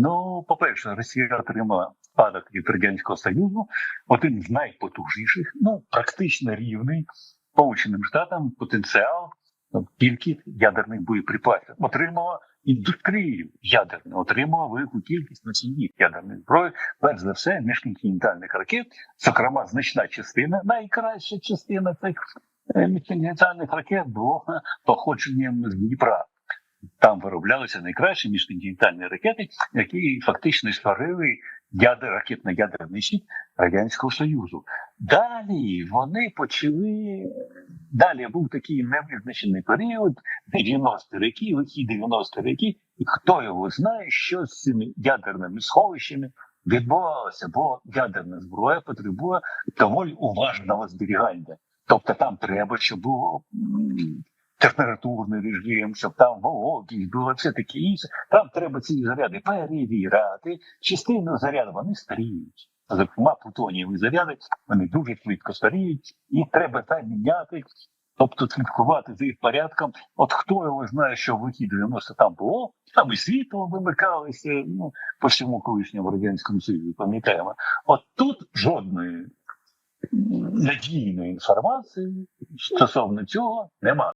Ну, по-перше, Росія отримала спадок від Радянського Союзу, один з найпотужніших, ну, практично рівний Сполученим Штатам потенціал, кількість ядерних боєприпасів. Отримала індустрію ядерну, отримала велику кількість носіїв ядерної зброї, перш за все, міжконтинентальних ракет, зокрема, значна частина, найкраща частина цих е, міжконтинентальних ракет була походженням з Дніпра. Там вироблялися найкращі міжконтинентальні ракети, які фактично створили ядер, ракетно-ядерний щит Радянського Союзу. Далі вони почали. Далі був такий невизначений період, 90-ті роки, лихі 90-ті роки, і хто його знає, що з цими ядерними сховищами відбувалося, бо ядерна зброя потребує доволі уважного зберігання. Тобто там треба, щоб було температурний режим, щоб там вологість було все таке інше. Там треба ці заряди перевіряти. Частину заряду вони старіють. Зокрема, плутонієві заряди вони дуже швидко старіють, і треба там міняти. Тобто слідкувати за їх порядком. От хто його знає, що в вихід 90 там було, там і світло вимикалося, ну, по всьому колишньому радянському Союзі, пам'ятаємо. От тут жодної надійної інформації стосовно цього немає.